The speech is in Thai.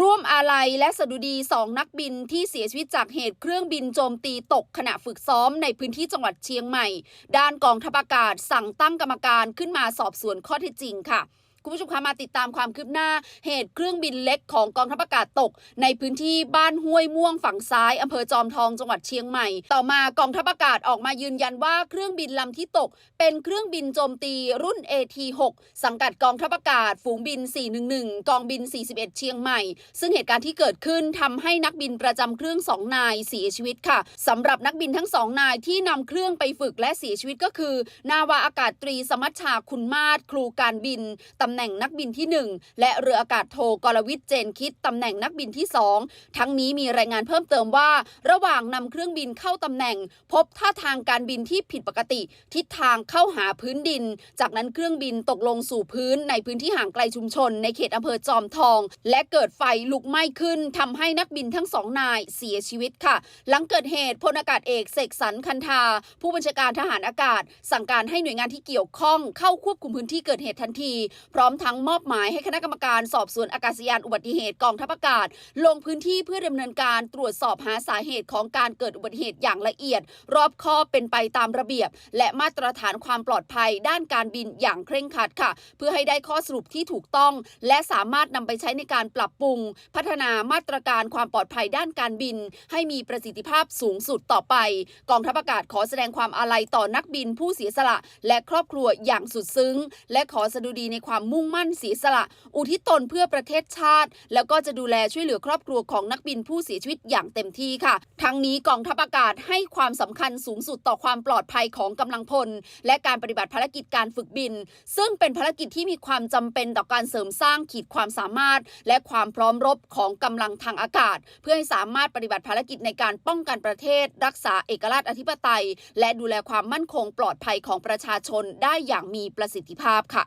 ร่วมอาลัยและสดุดีสองนักบินที่เสียชีวิตจากเหตุเครื่องบินโจมตีตกขณะฝึกซ้อมในพื้นที่จังหวัดเชียงใหม่ ด้านกองทัพอากาศสั่งตั้งกรรมการขึ้นมาสอบสวนข้อเท็จจริงค่ะ คุณผู้ชมคะมาติดตามความคืบหน้า เหตุเครื่องบินเล็กของกองทัพอากาศตก ในพื้นที่บ้านห้วยม่วงฝั่งซ้ายอำเภอจอมทองจังหวัดเชียงใหม่ ต่อมากองทัพอากาศออกมายืนยันว่าเครื่องบินลำที่ตก เป็นเครื่องบินโจมตีรุ่น AT6 สังกัดกองทัพอากาศฝูงบิน 411 กองบิน 41 เชียงใหม่ ซึ่งเหตุการณ์ที่เกิดขึ้นทำให้นักบินประจำเครื่องสองนายเสียชีวิตค่ะสำหรับนักบินทั้งสองนายที่นำเครื่องไปฝึกและเสียชีวิตก็คือ นาวาอากาศตรีสมัชชาคุณมาศครูการบินตำำแหน่งนักบินที่ 1 และเรืออากาศโทกรวิทย์เจนคิดตำแหน่งนักบินที่ 2 ทั้งนี้มีรายงานเพิ่มเติมว่า ระหว่างนำเครื่องบินเข้าตำแหน่ง พบท่าทางการบินที่ผิดปกติ ทิศทางเข้าหาพื้นดิน จากนั้นเครื่องบินตกลงสู่พื้นในพื้นที่ห่างไกลชุมชน ในเขตอำเภอจอมทอง และเกิดไฟลุกไหม้ขึ้นทำให้นักบินทั้งสองนายเสียชีวิตค่ะ หลังเกิดเหตุพลอากาศเอกเสกสรรคันธาผู้บัญชาการทหารอากาศ สั่งการให้หน่วยงานที่เกี่ยวข้องเข้าควบคุมพื้นที่เกิดเหตุทันทีพร้อมทั้งมอบหมายให้คณะกรรมการสอบสวนอากาศยานอุบัติเหตุกองทัพอากาศ ลงพื้นที่เพื่อดำเนินการตรวจสอบหาสาเหตุของการเกิดอุบัติเหตุอย่างละเอียด รอบคอบเป็นไปตามระเบียบ และมาตรฐานความปลอดภัยด้านการบินอย่างเคร่งครัดค่ะ เพื่อให้ได้ข้อสรุปที่ถูกต้อง และสามารถนำไปใช้ในการปรับปรุง พัฒนามาตรการความปลอดภัยด้านการบิน ให้มีประสิทธิภาพสูงสุดต่อไป กองทัพอากาศขอแสดงความอาลัยต่อนักบินผู้เสียสละ และครอบครัวอย่างสุดซึ้ง และขอสดุดีในความมุ่งมั่นเสียสละ อุทิศตนเพื่อประเทศชาติ แล้วก็จะดูแลช่วยเหลือครอบครัวของนักบินผู้เสียชีวิตอย่างเต็มที่ค่ะ ทั้งนี้กองทัพอากาศให้ความสำคัญสูงสุดต่อความปลอดภัยของกำลังพล และการปฏิบัติภารกิจการฝึกบิน ซึ่งเป็นภารกิจที่มีความจำเป็นต่อการเสริมสร้างขีดความสามารถ และความพร้อมรบของกำลังทางอากาศ เพื่อให้สามารถปฏิบัติภารกิจในการป้องกันประเทศ รักษาเอกราชอธิปไตย และดูแลความมั่นคงปลอดภัยของประชาชนได้อย่างมีประสิทธิภาพค่ะ